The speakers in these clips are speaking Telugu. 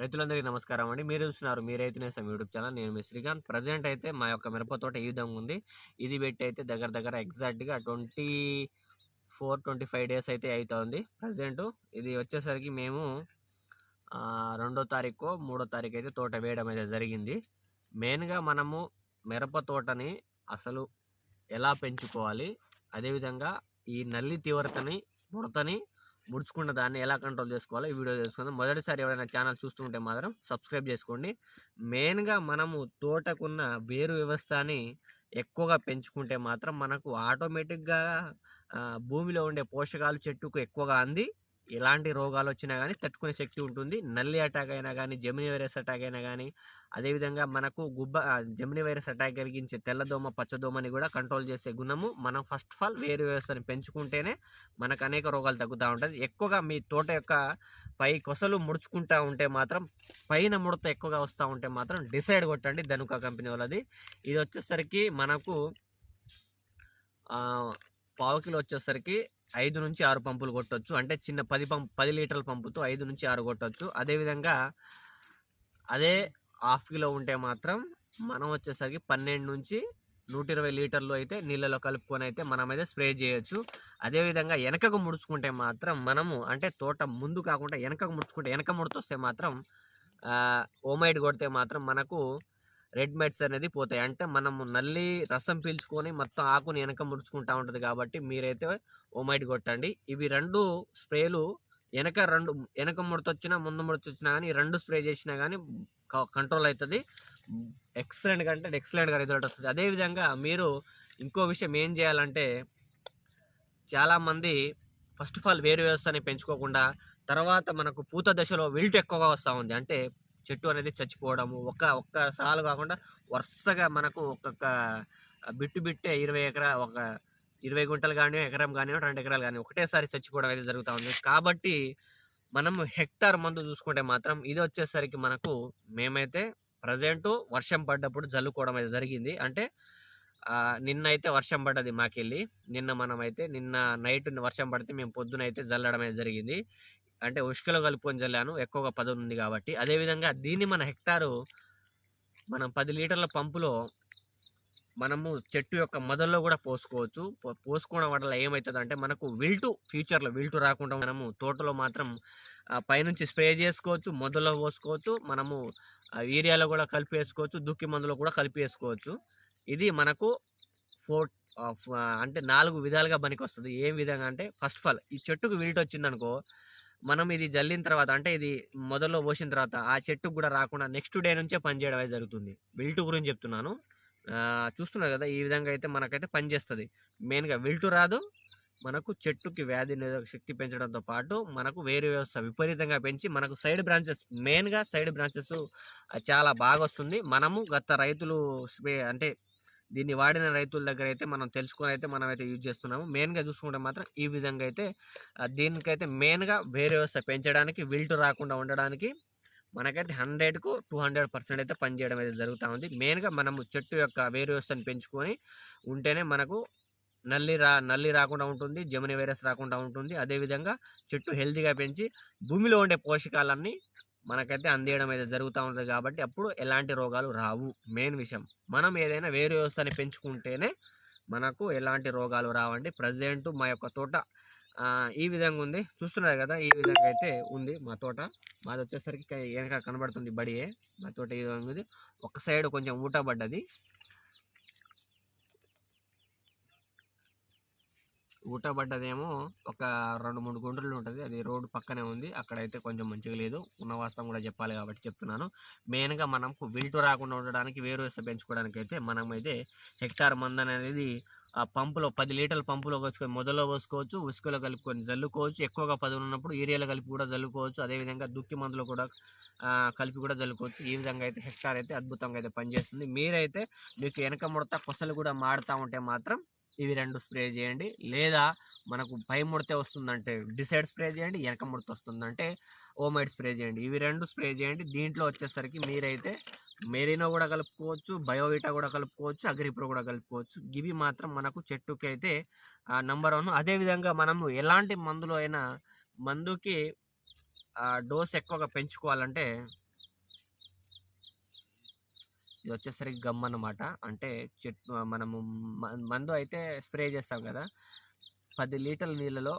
రైతులందరికీ నమస్కారం అండి. మీరు చూస్తున్నారు మీ రైతు నేసం యూట్యూబ్ ఛానల్. నేను మీ శ్రీకాంత్. ప్రజెంట్ అయితే మా యొక్క మిరప తోట ఈ విధంగా ఉంది? ఇది పెట్టి అయితే దగ్గర దగ్గర ఎగ్జాక్ట్గా twenty four twenty five days అయితే అవుతుంది. ప్రజెంట్ ఇది వచ్చేసరికి మేము రెండో తారీఖు మూడో తారీఖు అయితే తోట వేయడం అయితే జరిగింది. మెయిన్గా మనము మిరప తోటని అసలు ఎలా పెంచుకోవాలి? అదేవిధంగా ఈ నల్లి తీవ్రతని ముడతని ముడుచుకున్న దాన్ని ఎలా కంట్రోల్ చేసుకోవాలో ఈ వీడియో చేసుకుందాం మొదటిసారి ఎవరైనా ఛానల్ చూస్తుంటే మాత్రం సబ్స్క్రైబ్ చేసుకోండి. మెయిన్గా మనము తోటకున్న వేరు వ్యవస్థని ఎక్కువగా పెంచుకుంటే మాత్రం మనకు ఆటోమేటిక్గా భూమిలో ఉండే పోషకాలు చెట్టుకు ఎక్కువగా అంది. ఎలాంటి రోగాలు వచ్చినా కానీ తట్టుకునే శక్తి ఉంటుంది. నల్లి అటాక్ అయినా కానీ జమిని వైరస్ అటాక్ అయినా కానీ అదేవిధంగా మనకు గుబ్బ ఆ, జమిని వైరస్ అటాక్ కలిగించే తెల్లదోమ పచ్చదోమని కూడా కంట్రోల్ చేసే గుణము మనం ఫస్ట్ ఆఫ్ ఆల్ వేరు వ్యవస్థను పెంచుకుంటేనే మనకు అనేక రోగాలు తగ్గుతూ ఉంటుంది ఎక్కువగా మీ తోట యొక్క పై కొసలు ముడుచుకుంటా ఉంటే మాత్రం పైన ముడత ఎక్కువగా వస్తూ ఉంటే మాత్రం డిసైడ్ కొట్టండి ధనుక కంపెనీ వాళ్ళది. ఇది వచ్చేసరికి మనకు పావు కిలో వచ్చేసరికి ఐదు నుంచి ఆరు పంపులు కొట్టచ్చు. అంటే చిన్న పది పంప్ పది లీటర్ల పంపుతో ఐదు నుంచి ఆరు కొట్టొచ్చు. అదేవిధంగా అదే హాఫ్ కిలో ఉంటే మాత్రం మనం వచ్చేసరికి పన్నెండు నుంచి నూట ఇరవై లీటర్లు అయితే నీళ్ళలో కలుపుకొని అయితే మనం అయితే స్ప్రే చేయొచ్చు. అదేవిధంగా వెనకకు ముడుచుకుంటే మాత్రం మనము అంటే తోట ముందు కాకుండా వెనకకు ముడుచుకుంటే వెనక ముడుతొస్తే మాత్రం ఓమైడ్ కొడితే మాత్రం మనకు రెడ్ మెడ్స్ అనేది పోతాయి. అంటే మనము నల్లి రసం పీల్చుకొని మొత్తం ఆకుని వెనక ముడుచుకుంటా ఉంటుంది కాబట్టి మీరైతే ఓమైట్ కొట్టండి. ఇవి రెండు స్ప్రేలు వెనక రెండు వెనక ముడతొచ్చినా ముందు ముడతొచ్చినా కానీ రెండు స్ప్రే చేసినా కానీ కంట్రోల్ అవుతుంది ఎక్సలెంట్ కంటే ఎక్సలెంట్గా రిజల్ట్ వస్తుంది. అదేవిధంగా మీరు ఇంకో విషయం ఏం చేయాలంటే చాలామంది ఫస్ట్ ఆఫ్ ఆల్ వేరు వ్యవస్థని పెంచుకోకుండా తర్వాత మనకు పూత దశలో విల్ట్ ఎక్కువగా వస్తూ ఉంది. అంటే చెట్టు అనేది చచ్చిపోవడము ఒక ఒక్క సాలు కాకుండా వరుసగా మనకు ఒక్కొక్క బిట్టు బిట్టే ఇరవై ఎకరా ఒక ఇరవై గుంటలు కానీ ఎకరం కానీ రెండు ఎకరాలు కానీ ఒకటేసారి చచ్చిపోవడం అయితే జరుగుతూ ఉంది. కాబట్టి మనం హెక్టార్ మందు చూసుకుంటే మాత్రం ఇది వచ్చేసరికి మనకు మేమైతే ప్రజెంట్ వర్షం పడ్డప్పుడు జల్లుకోవడం అయితే జరిగింది. అంటే నిన్న అయితే వర్షం పడ్డది మాకెళ్ళి. నిన్న మనమైతే నిన్న నైట్ వర్షం పడితే మేము పొద్దున అయితే జల్లడం అయితే జరిగింది. అంటే ఉష్కలో కలుపుకొని జల్లాను. ఎక్కువగా పదవి ఉంది కాబట్టి. అదేవిధంగా దీన్ని మన హెక్టారు మనం పది లీటర్ల పంపులో మనము చెట్టు యొక్క మొదల్లో కూడా పోసుకోవచ్చు. పోసుకోవడం వల్ల ఏమవుతుంది అంటే మనకు విల్టు ఫ్యూచర్లో విల్టు రాకుండా మనము తోటలో మాత్రం పైనుంచి స్ప్రే చేసుకోవచ్చు మొదల్లో పోసుకోవచ్చు మనము ఏరియాలో కూడా కలిపి వేసుకోవచ్చు దుక్కి మందులో కూడా కలిపి వేసుకోవచ్చు ఇది మనకు ఫోర్ అంటే నాలుగు విధాలుగా పనికి వస్తుంది ఏ విధంగా అంటే ఫస్ట్ ఆఫ్ ఆల్ ఈ చెట్టుకు విల్ట్ వచ్చిందనుకో మనం ఇది జల్లిన తర్వాత అంటే ఇది మొదల్లో పోసిన తర్వాత ఆ చెట్టుకు కూడా రాకుండా నెక్స్ట్ డే నుంచే పనిచేయడం జరుగుతుంది. విల్టు గురించి చెప్తున్నాను. చూస్తున్నారు కదా ఈ విధంగా అయితే మనకైతే పనిచేస్తుంది మెయిన్గా విల్టు రాదు మనకు చెట్టుకి వ్యాధి నిరోధక శక్తి పెంచడంతో పాటు మనకు వేరు వ్యవస్థ విపరీతంగా పెంచి మనకు సైడ్ బ్రాంచెస్ మెయిన్గా సైడ్ బ్రాంచెస్ చాలా బాగా వస్తుంది. మనము గత రైతులు అంటే దీన్ని వాడిన రైతుల దగ్గర అయితే మనం తెలుసుకుని అయితే మనం అయితే యూజ్ చేస్తున్నాము. మెయిన్గా చూసుకుంటే మాత్రం ఈ విధంగా అయితే దీనికైతే మెయిన్గా వేరు వ్యవస్థ పెంచడానికి విల్టు రాకుండా ఉండడానికి మనకైతే హండ్రెడ్కు టూ హండ్రెడ్ పర్సెంట్ అయితే పనిచేయడం అయితే జరుగుతూ ఉంది. మెయిన్గా మనము చెట్టు యొక్క వేరు వ్యవస్థను పెంచుకొని ఉంటేనే మనకు నల్లి రా నల్లి రాకుండా ఉంటుంది జమిని వైరస్ రాకుండా ఉంటుంది. అదేవిధంగా చెట్టు హెల్తీగా పెంచి భూమిలో ఉండే పోషకాలన్నీ మనకైతే అందేయడం అయితే జరుగుతూ ఉంటుంది కాబట్టి అప్పుడు ఎలాంటి రోగాలు రావు. మెయిన్ విషయం మనం ఏదైనా వేరు వ్యవస్థని పెంచుకుంటేనే మనకు ఎలాంటి రోగాలు రావండి. ప్రజెంట్ మా యొక్క తోట ఈ విధంగా ఉంది. చూస్తున్నారు కదా ఈ విధంగా అయితే ఉంది మా తోట. మాది వచ్చేసరికి వెనక కనబడుతుంది బడియే. మా తోట ఈ విధంగా ఉంది. ఒక సైడ్ కొంచెం ఊట పడ్డది ఊట పడ్డదేమో ఒక రెండు మూడు గుంటలు ఉంటుంది. అది రోడ్డు పక్కనే ఉంది. అక్కడైతే కొంచెం మంచిగా లేదు. ఉన్న వాస్తవం కూడా చెప్పాలి కాబట్టి చెప్తున్నాను. మెయిన్గా మనకు విల్టు రాకుండా ఉండడానికి వేరు వేస్తే పెంచుకోవడానికి అయితే మనమైతే హెక్టార్ మందు అనేది ఆ పంపులో పది లీటర్ల పంపులో పోసుకొని మొదలో పోసుకోవచ్చు ఉసుకలో కలుపుకొని జల్లుకోవచ్చు. ఎక్కువగా పదులు ఉన్నప్పుడు ఏరియాలో కలిపి కూడా జల్లుకోవచ్చు. అదేవిధంగా దుక్కి మందులో కూడా కలిపి కూడా జల్లుకోవచ్చు. ఈ విధంగా అయితే హెక్టార్ అయితే అద్భుతంగా అయితే పనిచేస్తుంది. మీరైతే మీకు వెనక ముడత కొసలు కూడా మాడుతూ ఉంటే మాత్రం ఇవి రెండు స్ప్రే చేయండి. లేదా మనకు పై ముడితే వస్తుందంటే డిసైడ్ స్ప్రే చేయండి వెనక ముడత వస్తుందంటే ఓమైడ్ స్ప్రే చేయండి. ఇవి రెండు స్ప్రే చేయండి. దీంట్లో వచ్చేసరికి మీరైతే మెరీనో కూడా కలుపుకోవచ్చు బయోవిటా కూడా కలుపుకోవచ్చు అగ్రిప్రో కూడా కలుపుకోవచ్చు. ఇవి మాత్రం మనకు చెట్టుకి అయితే నెంబర్ వన్ అదేవిధంగా మనము ఎలాంటి మందులో అయినా మందుకి డోస్ ఎక్కువగా పెంచుకోవాలంటే ఇది వచ్చేసరికి గమ్ అన్నమాట. అంటే చెట్టు మనము మందు అయితే స్ప్రే చేస్తాం కదా. పది లీటర్ల నీళ్ళలో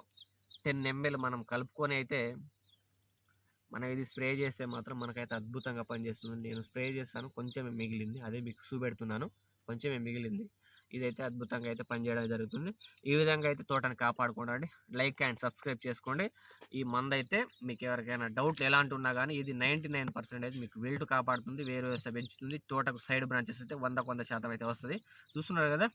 టెన్ ఎంఎల్ మనం కలుపుకొని అయితే మనం ఇది స్ప్రే చేస్తే మాత్రం మనకైతే అద్భుతంగా పనిచేస్తుంది. నేను స్ప్రే చేస్తాను కొంచెమే మిగిలింది. అదే మీకు చూపెడుతున్నాను కొంచెమే మిగిలింది. ఇదైతే అద్భుతంగా అయితే పనిచేయడం జరుగుతుంది. ఈ విధంగా అయితే తోటని కాపాడుకోండి. లైక్ అండ్ సబ్స్క్రైబ్ చేసుకోండి. ఈ మందు అయితే మీకు ఎవరికైనా డౌట్ ఎలాంటి ఉన్నా కానీ ఇది నైంటీ నైన్ మీకు వెల్ట్ కాపాడుతుంది వేరు వ్యవస్థ పెంచుతుంది. తోటకు సైడ్ బ్రాంచెస్ అయితే వంద వంద శాతం అయితే వస్తుంది. చూస్తున్నారు కదా?